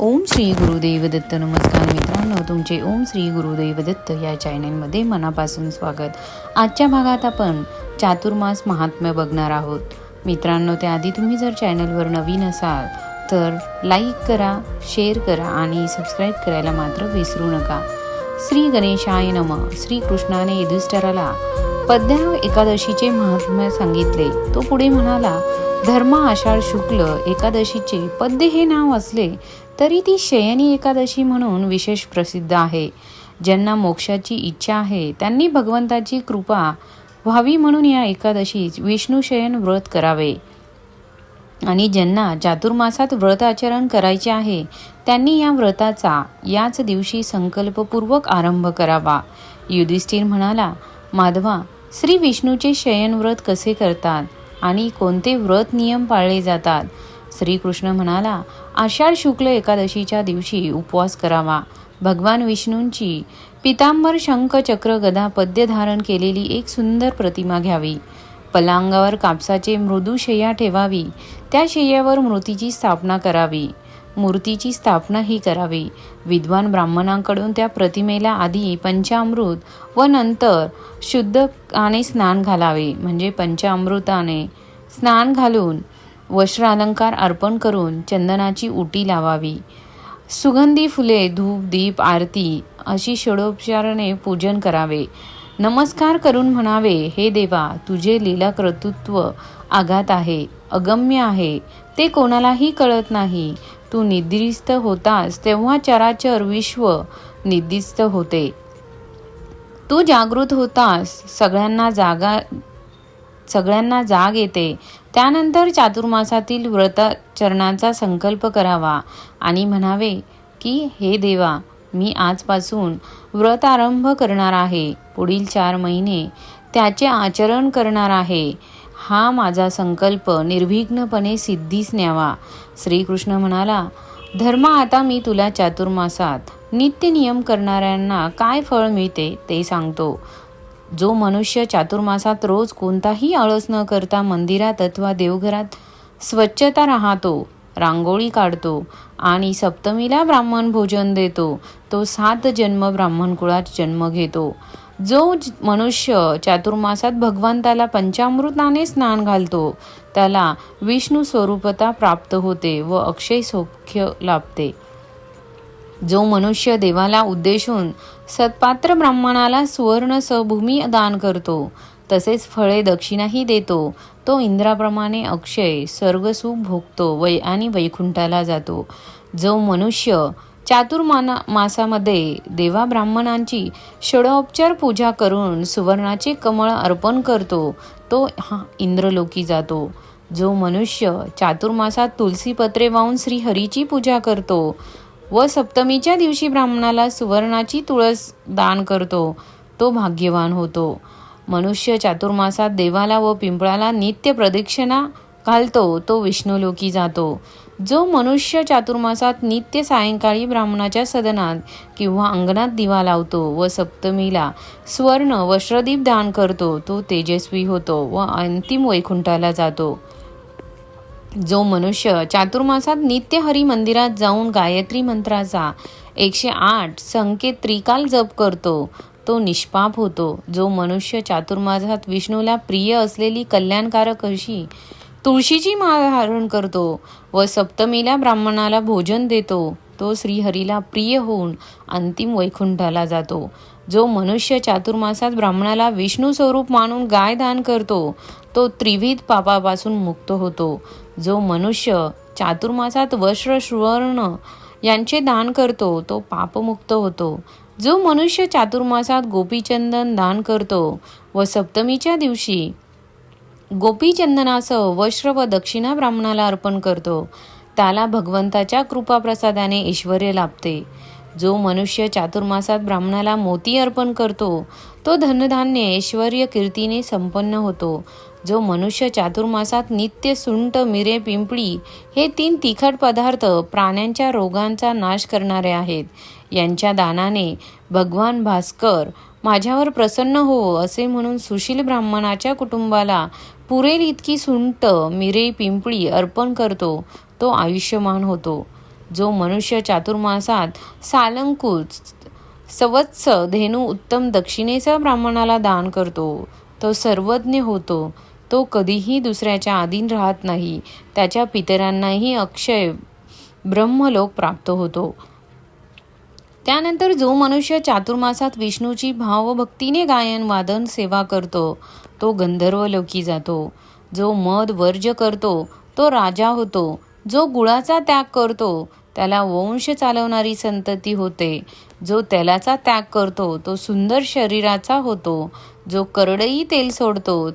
ओम श्री गुरुदेव दत्त नमस्कार मित्रांनो तुमचे ओम श्री गुरुदेव दत्त या चॅनलमध्ये मनापासून स्वागत. आजच्या भागात आपण चातुर्मास महात्म्य बघणार आहोत. मित्रांनो त्याआधी तुम्ही जर चॅनलवर नवीन असाल तर लाईक करा शेअर करा आणि सबस्क्राईब करायला मात्र विसरू नका. श्री गणेशाय नम. श्री कृष्णाने युधिष्ठराला पद्याव एकादशीचे महात्म्य सांगितले. तो पुढे म्हणाला धर्म आषाढ शुक्ल एकादशीचे पद्य हे नाव असले तरी ती शयनी एकादशी म्हणून विशेष प्रसिद्ध आहे. ज्यांना मोक्षाची इच्छा आहे त्यांनी भगवंताची कृपा व्हावी म्हणून या एकादशीच विष्णू शयन व्रत करावे. आणि ज्यांना चातुर्मासात व्रत आचरण करायचे आहे त्यांनी या व्रताचा याच दिवशी संकल्पपूर्वक आरंभ करावा. युधिष्ठिर म्हणाला माधवा श्री विष्णूचे शयन व्रत कसे करतात आणि कोणते व्रत नियम पाळले जातात? श्रीकृष्ण म्हणाला आषाढ शुक्ल एकादशीच्या दिवशी उपवास करावा. भगवान विष्णूंची पितांबर शंख चक्र गदा पद्य धारण केलेली एक सुंदर प्रतिमा घ्यावी. पलांगावर कापसाचे मृदू शय्या ठेवावी. त्या शय्यावर मूर्तीची स्थापना करावी. मूर्तीची स्थापना ही करावी. विद्वान ब्राह्मणांकडून त्या प्रतिमेला आधी पंचामृत व नंतर शुद्धकाने स्नान घालावे. म्हणजे पंचामृताने स्नान घालून वस्त्रालंकार अर्पण करून चंदनाची उटी लावावी. सुगंधी फुले धूप दीप आरती अशी षडोपचाराने पूजन करावे. नमस्कार करून म्हणावे हे देवा तुझे लीला कर्तृत्व आघात आहे अगम्य आहे. ते कोणालाही कळत नाही. तू निद्रिस्त होतास तेव्हा चराचर विश्व निद्रिस्त होते. तू जागृत होतास सगळ्यांना जागा सगळ्यांना जाग येते. त्यानंतर चातुर्मासातील व्रताचरणाचा संकल्प करावा. आणि म्हणावे की हे देवा मी आजपासून व्रत आरंभ करणार आहे. पुढील चार महिने त्याचे आचरण करणार आहे. हा माझा संकल्प निर्विघ्नपणे सिद्धीस न्यावा. श्रीकृष्ण म्हणाला धर्म आता मी तुला चातुर्मासात नित्य नियम करणाऱ्यांना काय फळ मिळते ते सांगतो. जो मनुष्य चातुर्मासात रोज कोणताही आळस न करता मंदिरात अथवा देवघरात स्वच्छता राहतो रांगोळी काढतो आणि सप्तमीला ब्राह्मण भोजन देतो तो सात जन्म ब्राह्मण कुळात जन्म घेतो. जो मनुष्य चातुर्मासात भगवंताला पंचामृताने स्नान घालतो त्याला विष्णू स्वरूपता प्राप्त होते व अक्षय सौख्य लाभते. जो मनुष्य देवाला उद्देशून सत्पात्र ब्राह्मणाला सुवर्ण सभूमी दान करतो तसेच फळे दक्षिणाही देतो. तो इंद्राप्रमाणे अक्षय स्वर्गसुख भोगतो वै आणि वैकुंठाला जातो. जो मनुष्य चातुर्माना मासामध्ये देवा ब्राह्मणांची षडोपचार पूजा करून सुवर्णाचे कमळ अर्पण करतो तो हा इंद्रलोकी जातो. जो मनुष्य चातुर्मासात तुलसीपत्रे वाहून श्रीहरीची पूजा करतो व सप्तमीच्या दिवशी ब्राह्मणाला सुवर्णाची तुळस दान करतो. तो भाग्यवान होतो. मनुष्य चातुर्मासात देवाला व पिंपळाला नित्य प्रदक्षिणा घालतो तो विष्णुलोकी जातो. जो मनुष्य चातुर्मासात नित्य सायंकाळी ब्राह्मणाच्या सदनात किंवा अंगणात दिवा लावतो व सप्तमीला स्वर्ण वस्त्रदीप दान करतो तो तेजस्वी होतो व अंतिम वैकुंठाला जातो. जो मनुष्य चातुर्मासात नित्य हरी मंदिरात जाऊन गायत्री मंत्राचा एकशे आठ संकेत त्रिकाल जप करतो तो निष्पाप होतो. जो मनुष्य चातुर्मासात विष्णूला प्रिय असलेली कल्याणकारक अशी तुळशीची माळ धारण करतो व सप्तमीला ब्राह्मणाला भोजन देतो. तो श्रीहरीला प्रिय होऊन अंतिम वैकुंठाला जातो. जो मनुष्य चातुर्मासात ब्राह्मणाला विष्णू स्वरूप मानून गाय दान करतो तो त्रिविध पापापासून मुक्त होतो. जो मनुष्य चातुर्मासात वस्त्र सुवर्ण यांचे दान करतो तो पापमुक्त होतो. जो मनुष्य चातुर्मासात गोपीचंदन दान करतो व सप्तमीच्या दिवशी गोपीचंदनासह वस्त्र व दक्षिणा ब्राह्मणाला अर्पण करतो त्याला भगवंताच्या कृपाप्रसादाने ऐश्वर लाभते. जो मनुष्य चातुर्मासात ब्राह्मणाला मोती अर्पण करतो तो धनधान्य ऐश्वर कीर्तीने संपन्न होतो. जो मनुष्य चातुर्मासात नित्य सुंट मिरे पिंपळी हे तीन तिखट पदार्थ प्राण्यांच्या रोगांचा नाश करणारे आहेत. यांच्या दानाने भगवान भास्कर माझ्यावर प्रसन्न हो असे म्हणून सुशील ब्राह्मणाच्या कुटुंबाला पुरेल इतकी सुंट मिरे पिंपळी अर्पण करतो. तो आयुष्यमान होतो. जो मनुष्य चातुर्मासात सालंकुच सवत्स धेनू उत्तम दक्षिणेचा ब्राह्मणाला दान करतो. तो सर्वज्ञ होतो. तो कधीही दुसऱ्याच्या आधीन राहत नाही. त्याच्या पितरांनाही अक्षय ब्रह्मलोक प्राप्त होतो. त्यानंतर जो मनुष्य चातुर्मासात विष्णूची भावभक्तीने गायन वादन सेवा करतो तो गंधर्व लोकी जातो. जो मद वर्ज करतो तो राजा होतो. जो गुळाचा त्याग करतो त्याला वंश चालवणारी संतती होते. जो तेलाचा त्याग करतो तो सुंदर शरीराचा होतो. जो करडई तेल सोडतो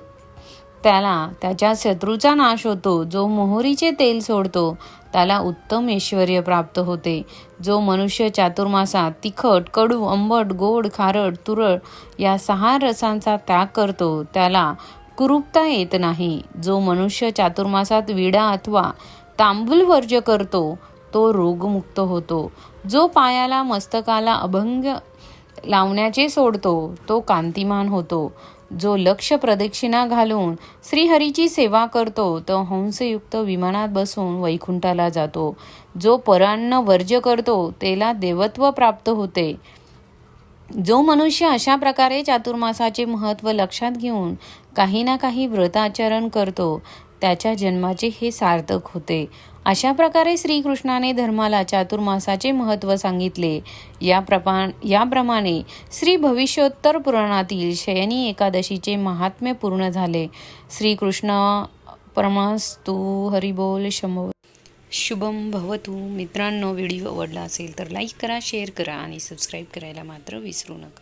त्याला त्याच्या शत्रूचा नाश होतो. जो मोहरीचे तेल सोडतो त्याला उत्तम ऐश्वर प्राप्त होते. जो मनुष्य चातुर्मासात तिखट कडू आंबट गोड खारट तुरळ या सहा रसांचा त्याग करतो त्याला कुरूपता येत नाही. जो मनुष्य चातुर्मासात विडा अथवा तांबूल वर्ज्य करतो तो रोगमुक्त होतो. जो पायाला मस्तकाला अभंग लावण्याचे सोडतो तो कांतिमान होतो. जो लक्ष प्रदक्षिणा घालून श्रीहरीची सेवा करतो तो हंसयुक्त विमानात बसून वैकुंठाला जातो. जो परान्न वर्ज्य करतो त्याला देवत्व प्राप्त होते. जो मनुष्य अशा प्रकारे चातुर्मासाचे महत्त्व लक्षात घेऊन काही ना काही व्रताचरण करतो त्याच्या जन्माचे हे सार्थक होते. अशा प्रकारे श्रीकृष्णाने धर्माला चातुर्मासाचे महत्त्व सांगितले. या प्रपा याप्रमाणे श्री भविष्योत्तर पुराणातील शयनी एकादशीचे महात्म्य पूर्ण झाले. श्रीकृष्ण परमस्तु हरिबोल शंभो शुभम भवतु. मित्रांनो व्हिडिओ आवडला असेल तर लाईक करा शेअर करा आणि सबस्क्राईब करायला मात्र विसरू नका.